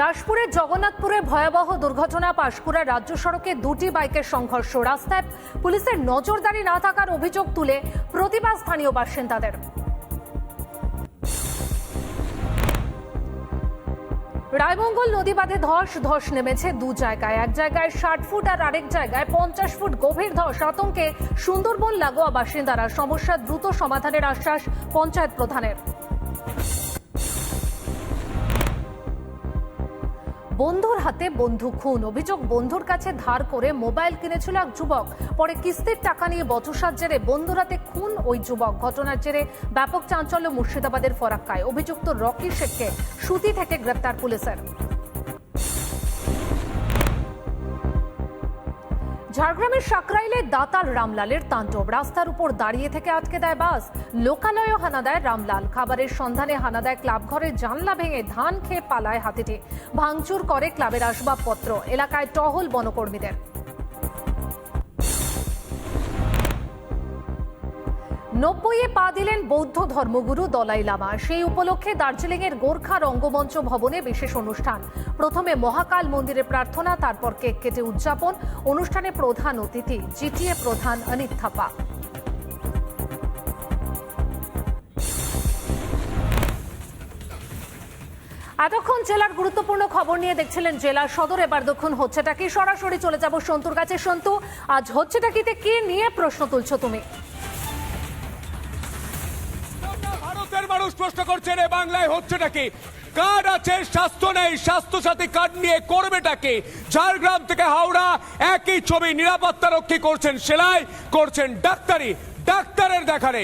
দাসপুরের জগন্নাথপুরে ভয়াবহ দুর্ঘটনা। পাশকুড়া রাজ্য সড়কে দুটি বাইকের সংঘর্ষ। রাস্তায় পুলিশের নজরদারি না থাকার অভিযোগ তুলে প্রতিবাদ স্থানীয় বাসিন্দাদের। রায়মঙ্গল নদী বাঁধে ধস ধস নেমেছে দু জায়গায়। এক জায়গায় ষাট ফুট আর আরেক জায়গায় পঞ্চাশ ফুট গভীর ধস। আতঙ্কে সুন্দরবন লাগোয়া বাসিন্দারা। সমস্যা দ্রুত সমাধানের আশ্বাস পঞ্চায়েত প্রধানের। বন্ধুর হাতে বন্ধু খুন। অভিযোগ বন্ধুর কাছে ধার করে মোবাইল কিনেছিল এক যুবক। পরে কিস্তির টাকা নিয়ে বচসার জেরে বন্ধুর হাতে খুন ওই যুবক। ঘটনার জেরে ব্যাপক চাঞ্চল্য মুর্শিদাবাদের ফরাক্কায়। অভিযুক্ত রকি শেখকে সুতি থেকে গ্রেপ্তার পুলিশের। ঝাড়গ্রামের সাকরাইলে দাতাল রামলালের তাণ্ডব। রাস্তার উপর দাঁড়িয়ে থেকে আটকে দেয় বাস। লোকালয়ও হানা দেয় রামলাল। খাবারের সন্ধানে হানা দেয় ক্লাব ঘরের জানলা ভেঙে ধান খেয়ে পালায় হাতিটি। ভাঙচুর করে ক্লাবের আসবাবপত্র। এলাকায় টহল বনকর্মীদের। নব্বইয়ে পা দিলেন বৌদ্ধ ধর্মগুরু দলাই লামা। সেই উপলক্ষে দার্জিলিংয়ের গোর্খা রঙ্গমঞ্চ ভবনে বিশেষ অনুষ্ঠান। প্রথমে মহাকাল মন্দিরে প্রার্থনা, তারপর কেক কেটে উদযাপন। অনুষ্ঠানে প্রধান অতিথি জিটিএ প্রধান অনিত থাপা। এতক্ষণ জেলার গুরুত্বপূর্ণ খবর নিয়ে দেখছিলেন জেলা সদর। এবার দেখুন হচ্ছেটা কি? সরাসরি চলে যাব সন্তুর কাছে। সন্তু, আজ হচ্ছেটা কি নিয়ে প্রশ্ন তুলছো তুমি? মানুষ প্রশ্ন করছেন, এ বাংলায় হচ্ছেটা কি? কার্ড আছে, স্বাস্থ্য নেই স্বাস্থ্য সাথী কার্ড নিয়ে করবেটাকে ঝাড়গ্রাম থেকে হাওড়া, একই ছবি নিরাপত্তা রক্ষী করছেন সেলাই, করছেন ডাক্তারি, ডাক্তারের দেখারে।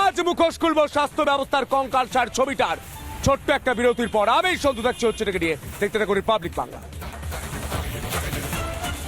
আজ মুখোশ খুলব স্বাস্থ্য ব্যবস্থার কঙ্কাল ছবিটার। ছোট্ট একটা বিরতির পর আমি সন্তু থাকছি হচ্ছে নিয়ে। দেখতে থাকুন রিপাবলিক বাংলা